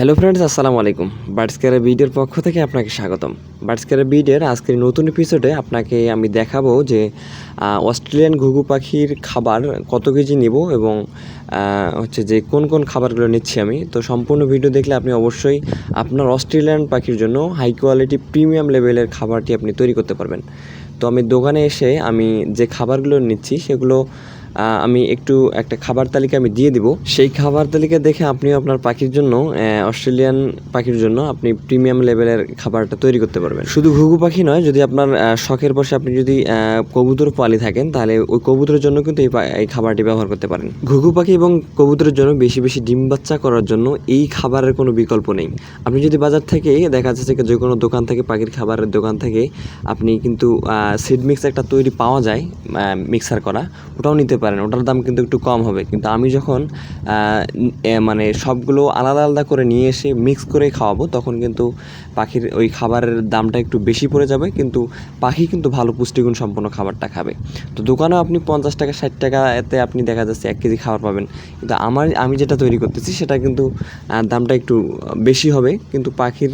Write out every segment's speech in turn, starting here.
Hello friends আসসালামু আলাইকুম। Birds বিডের পক্ষ থেকে আপনাকে স্বাগতম। বার্ডস বিডের আজকের নতুন এপিসোডে আপনাকে আমি দেখাবো যে অস্ট্রেলিয়ান ঘুঘু পাখির খাবার কত কেজি নেব এবং হচ্ছে যে কোন কোন খাবারগুলো নিচ্ছি আমি। তো সম্পূর্ণ ভিডিও দেখলে আপনি অবশ্যই আপনার অস্ট্রেলিয়ান পাখির জন্য হাই কোয়ালিটি প্রিমিয়াম লেভেলের খাবারটি আপনি তৈরি করতে পারবেন। তো আমি দোকানে এসে আমি যে খাবারগুলো নিচ্ছি সেগুলো আমি একটু একটা খাবার তালিকা আমি দিয়ে দিব। সেই খাবার তালিকা দেখে আপনিও আপনার পাখির জন্য অস্ট্রেলিয়ান পাখির জন্য আপনি প্রিমিয়াম লেভেলের খাবারটা তৈরি করতে পারবেন। শুধু ঘুঘু পাখি নয়, যদি আপনার শখের বসে আপনি যদি কবুতর পালি থাকেন, তাহলে ওই কবুতরের জন্য কিন্তু এই খাবারটি ব্যবহার করতে পারেন। ঘুঘু পাখি এবং কবুতরের জন্য বেশি বেশি ডিম বাচ্চা করার জন্য এই খাবারের কোনো বিকল্প নেই। আপনি যদি বাজার থেকে, দেখা যাচ্ছে যে কোনো দোকান থেকে, পাখির খাবারের দোকান থেকে আপনি কিন্তু সিড মিক্স একটা তৈরি পাওয়া যায় মিক্সার করা, ওটাও নিতে পারেন, ওটার দাম কিন্তু একটু কম হবে। কিন্তু আমি যখন মানে সবগুলো আলাদা আলাদা করে নিয়ে এসে মিক্স করে খাওয়াবো, তখন কিন্তু পাখির ওই খাবারের দামটা একটু বেশি পড়ে যাবে, কিন্তু পাখি কিন্তু ভালো পুষ্টিগুণ সম্পন্ন খাবারটা খাবে। তো দোকানেও আপনি পঞ্চাশ টাকা, ষাট টাকা এতে আপনি দেখা যাচ্ছে এক কেজি খাবার পাবেন। কিন্তু আমার, আমি যেটা তৈরি করতেছি, সেটা কিন্তু দামটা একটু বেশি হবে, কিন্তু পাখির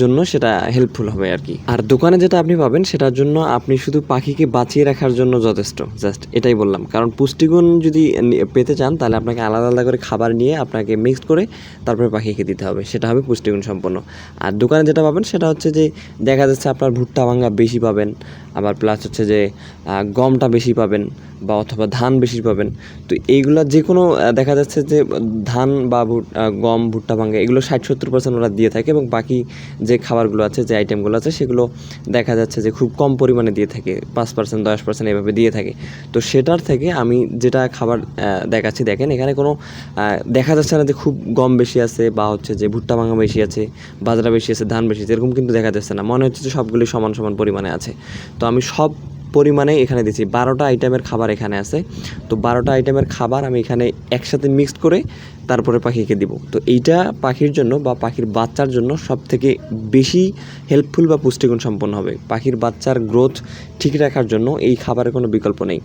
জন্য সেটা হেল্পফুল হবে আর কি। আর দোকানে যেটা আপনি পাবেন, সেটার জন্য আপনি শুধু পাখিকে বাঁচিয়ে রাখার জন্য যথেষ্ট জাস্ট এটাই বললাম। কারণ পুষ্টিগুণ যদি পেতে চান, তাহলে আপনাকে আলাদা আলাদা করে খাবার নিয়ে আপনাকে মিক্সড করে তারপরে পাখিকে দিতে হবে। সেটা হবে পুষ্টিগুণ সম্পন্ন। আর দোকানে যেটা পাবেন, সেটা হচ্ছে যে দেখা যাচ্ছে আপনার ভুট্টা ভাঙা বেশি পাবেন, আবার প্লাস হচ্ছে যে গমটা বেশি পাবেন বা অথবা ধান বেশি পাবেন। তো এইগুলো যে কোনো দেখা যাচ্ছে যে ধান বা গম, ভুট্টা ভাঙা এগুলো ষাট সত্তর পার্সেন্ট ওরা দিয়ে থাকে এবং বাকি যে খাবারগুলো আছে, যে আইটেমগুলো আছে, সেগুলো দেখা যাচ্ছে যে খুব কম পরিমাণে দিয়ে থাকে, পাঁচ পার্সেন্ট দশ পার্সেন্ট এভাবে দিয়ে থাকে। তো সেটার থেকে আমি যেটা খাবার দেখাচ্ছি, দেখেন এখানে কোনো দেখা যাচ্ছে না যে খুব গম বেশি আছে বা হচ্ছে যে ভুট্টা ভাঙা বেশি আছে, বাজরা বেশি আছে, ধান বেশি আছে, এরকম কিন্তু দেখা যাচ্ছে না। মনে হচ্ছে যে সবগুলি সমান সমান পরিমাণে আছে। তো আমি সব পরিমাণে এখানে দিচ্ছি বারোটা আইটেমের খাবার এখানে আছে। তো বারোটা আইটেমের খাবার আমি এখানে একসাথে মিক্সড করে তারপরে পাখিকে দিব। তো এইটা পাখির জন্য বা পাখির বাচ্চার জন্য সব থেকে বেশি হেল্পফুল বা পুষ্টিগুণ সম্পন্ন হবে। পাখির বাচ্চার গ্রোথ ঠিক রাখার জন্য এই খাবারের কোনো বিকল্প নেই।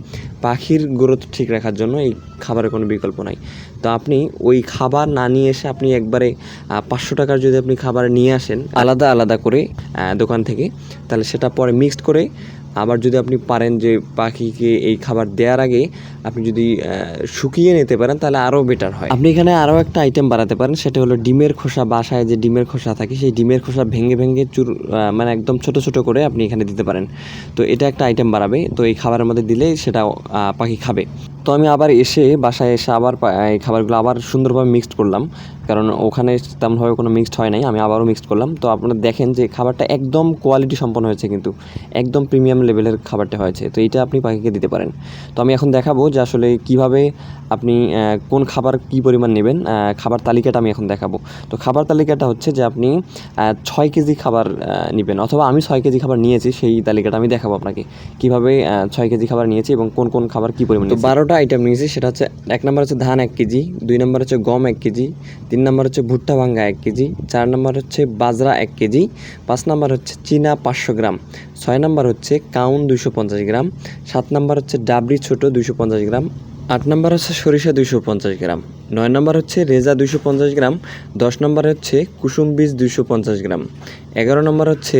পাখির গ্রোথ ঠিক রাখার জন্য এই খাবারের কোনো বিকল্প নাই। তো আপনি ওই খাবার না নিয়ে এসে আপনি একবারে পাঁচশো টাকার যদি আপনি খাবার নিয়ে আসেন, আলাদা আলাদা করে দোকান থেকে, তাহলে সেটা পরে মিক্সড করে আবার যদি আপনি পারেন যে পাখিকে এই খাবার দেওয়ার আগে আপনি যদি শুকিয়ে নিতে পারেন, তাহলে আরও বেটার হয়। আপনি এখানে আরও একটা আইটেম বাড়াতে পারেন, সেটা হলো ডিমের খোসা। বাসায় যে ডিমের খোসা থাকে, সেই ডিমের খোসা ভেঙে ভেঙে চুর মানে একদম ছোট ছোট করে আপনি এখানে দিতে পারেন। তো এটা একটা আইটেম বাড়াবে তো এই খাবারের মধ্যে দিলে সেটা পাখি খাবে। তো আমি আবার এসে বাসায় এসে আবার এই খাবারগুলো আবার সুন্দরভাবে মিক্সড করলাম। কারণ ওখানে তেমনভাবে কোনো মিক্সড হয় নাই, আমি আবারও মিক্সড করলাম। তো আপনারা দেখেন যে খাবারটা একদম কোয়ালিটি সম্পন্ন হয়েছে কিন্তু। একদম প্রিমিয়াম লেভেলের খাবারটা হয়েছে। তো এইটা আপনি পাখিকে দিতে পারেন। তো আমি এখন দেখাবো যে আসলে কীভাবে আপনি কোন খাবার কি পরিমাণ নেবেন খাবার তালিকাটা আমি এখন দেখাবো। তো খাবার তালিকাটা হচ্ছে যে আপনি ছয় কেজি খাবার নেবেন অথবা আমি ছয় কেজি খাবার নিয়েছি সেই তালিকাটা আমি দেখাবো আপনাকে। কীভাবে ছয় কেজি খাবার নিয়েছি এবং কোন কোন খাবার কি পরিমাণ তো বারোটা আইটেম নিয়েছি সেটা হচ্ছে এক নম্বর হচ্ছে ধান এক কেজি দুই নম্বর হচ্ছে গম এক কেজি তিন নম্বর হচ্ছে ভুট্টা ভাঙ্গা এক কেজি চার নম্বর হচ্ছে বাজরা এক কেজি পাঁচ নম্বর হচ্ছে চীনা পাঁচশো গ্রাম। ছয় নম্বর হচ্ছে কাউন দুশো পঞ্চাশ গ্রাম, সাত নম্বর হচ্ছে ডাবরি ছোটো দুশো পঞ্চাশ গ্রাম, আট নম্বর হচ্ছে সরিষা দুইশো পঞ্চাশ গ্রাম, নয় নম্বর হচ্ছে রেজা দুশো পঞ্চাশ গ্রাম, দশ নম্বর হচ্ছে কুসুম বীজ দুশো পঞ্চাশ গ্রাম, এগারো নম্বর হচ্ছে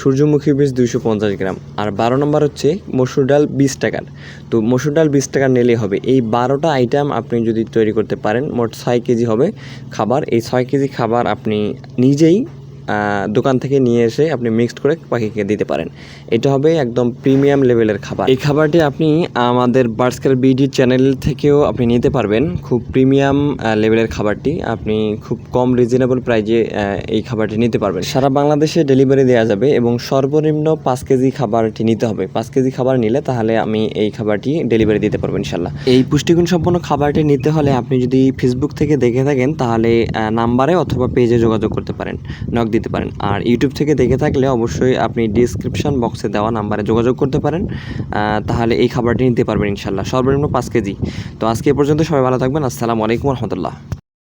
সূর্যমুখী বীজ দুইশো পঞ্চাশ গ্রাম, আর বারো নম্বর হচ্ছে মসুর ডাল বিশ টাকার। তো মসুর ডাল বিশ টাকার নিলেই হবে। এই বারোটা আইটেম আপনি যদি তৈরি করতে পারেন, মোট ছয় কেজি হবে খাবার। এই ছয় কেজি খাবার আপনি নিজেই দোকান থেকে নিয়ে এসে আপনি মিক্সড করে পাখিকে দিতে পারেন। এটা হবে একদম প্রিমিয়াম লেভেলের খাবার। এই খাবারটি আপনি আমাদের বার্ডসকার বিডি চ্যানেল থেকেও আপনি নিতে পারবেন। খুব প্রিমিয়াম লেভেলের খাবারটি। আপনি খুব কম রিজনেবল প্রাইজে এই খাবারটি নিতে পারবেন। সারা বাংলাদেশে ডেলিভারি দেওয়া যাবে এবং সর্বনিম্ন পাঁচ কেজি খাবারটি নিতে হবে। পাঁচ কেজি খাবার নিলে তাহলে আমি এই খাবারটি ডেলিভারি দিতে পারব ইনশাল্লাহ এই পুষ্টিগুণ সম্পন্ন খাবারটি নিতে হলে আপনি যদি ফেসবুক থেকে দেখে থাকেন, তাহলে নাম্বারে অথবা পেজে যোগাযোগ করতে পারেন। নক দিতে পারেন। আর ইউটিউব থেকে দেখে থাকলে অবশ্যই আপনি ডিসক্রিপশান বক্সে দেওয়া নাম্বারে যোগাযোগ করতে পারেন। তাহলে এই খাবারটি নিতে পারবেন ইনশাল্লাহ সর্বনিম্ন পাঁচ কেজি। তো আজকে পর্যন্ত সবাই ভালো থাকবেন। আসসালামু আলাইকুম রহমতুল্লাহ।